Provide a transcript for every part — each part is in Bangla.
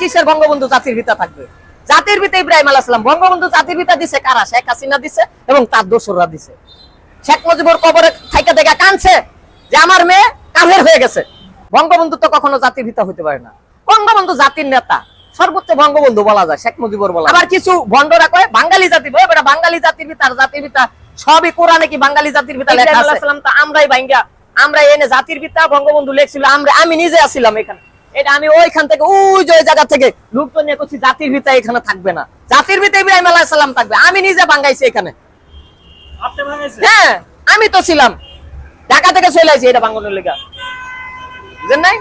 কিসের বঙ্গবন্ধু জাতির পিতা থাকবে। জাতির পিতা ইব্রাহিম আলাইসালাম বঙ্গবন্ধু জাতির পিতা দিছে কারা? শেখ হাসিনা দিছে এবং তার দোসররা দিছে। শেখ মুজিবুর কবরে থাইকা দেখা কানছে যে আমার মেয়ে কাফের হয়ে গেছে। বঙ্গবন্ধু তো কখনো জাতির পিতা হতে পারে না। বঙ্গবন্ধু জাতির নেতা। সর্বোচ্চ বঙ্গবন্ধু বলা যায় শেখ মুজিবুর বলা আবার কিছু ভণ্ডরা কয় বাঙালি জাতি বেটা বাঙালি জাতির পিতা জাতির পিতা সবই কোরআনে কি বাঙালি জাতির পিতা লেখা আছে? আমরাই বাইঙ্গা আমরা এনে জাতির পিতা বঙ্গবন্ধু লেখছিল আমরা আমি নিজে আছিলাম এখানে। এটা আমি ওইখান থেকে ওই যে ওই জায়গা থেকে লোকজন নিয়ে করছি জাতির পিতা এখানে থাকবে না। জাতির পিতা ইব্রাহিম আলাইহিস সালাম থাকবে। আমি নিজে বাঙ্গাইছি এখানে। আপনি ভাঙাইছেন হ্যাঁ আমি তো ছিলাম। ঢাকা থেকে চলে আসি এটা বাঙ্গনের লেগা। বুঝেন নাই?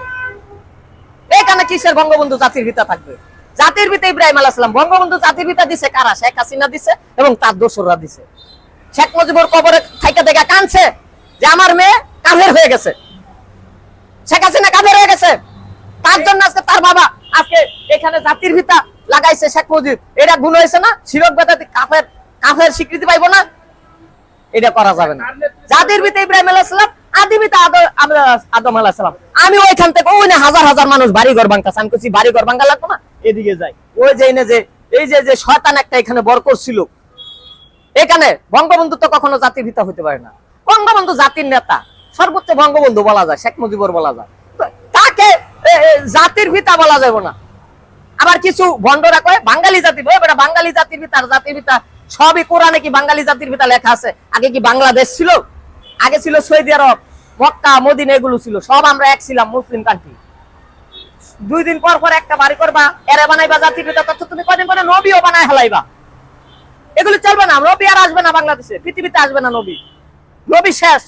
এখানে কিসের বঙ্গবন্ধু জাতির পিতা থাকবে? জাতির পিতা ইব্রাহিম আলাইসালাম বঙ্গবন্ধু জাতির পিতা দিছে কারা? শেখ হাসিনা দিছে এবং তার দোসররা দিছে। শেখ মুজিবুর কবরে থাইকা দেখা কানছে যে আমার মেয়ে কাফের হয়ে গেছে। শেখ হাসিনা কাফের হয়ে গেছে তার জন্য আজকে তার বাবা আজকে এখানে জাতির পিতা লাগাইছে শেখ মুজিব। এটা গুণ হয়েছে না? শিরক বেদাতি কাফের কাফের স্বীকৃতি পাইবো না? এটা করা যাবে না। জাতির পিতা ইব্রাহিম আলাইসালাম আদি বঙ্গবন্ধু তো কখনো জাতির পিতা হতে পারে না। বঙ্গবন্ধু জাতির নেতা। সর্বোচ্চ বঙ্গবন্ধু বলা যায়, শেখ মুজিবুর বলা যায়। তাকে জাতির পিতা বলা যাবে না। আবার কিছু ভণ্ডরা কয়, বাঙালি জাতি বেটা বাঙালি জাতির পিতা জাতির পিতা সবই কোরআনে কি বাঙালি জাতির পিতা লেখা আছে? আগে কি বাংলাদেশ ছিল? আগে ছিল সৌদি আরব, মক্কা, মদিনা, এগুলো ছিল। সব আমরা এক ছিলাম, মুসলিম কান্ট্রি দুই দিন পর পর একটা বাড়ি করবা, এরে বানাইবা জাতির পিতা তথ্য তুমি কদিন পরে নবীও বানায় হেলাইবা এগুলো চলবে না, নবী আর আসবে না বাংলাদেশে, পৃথিবীতে আসবে না নবী। নবী শেষ।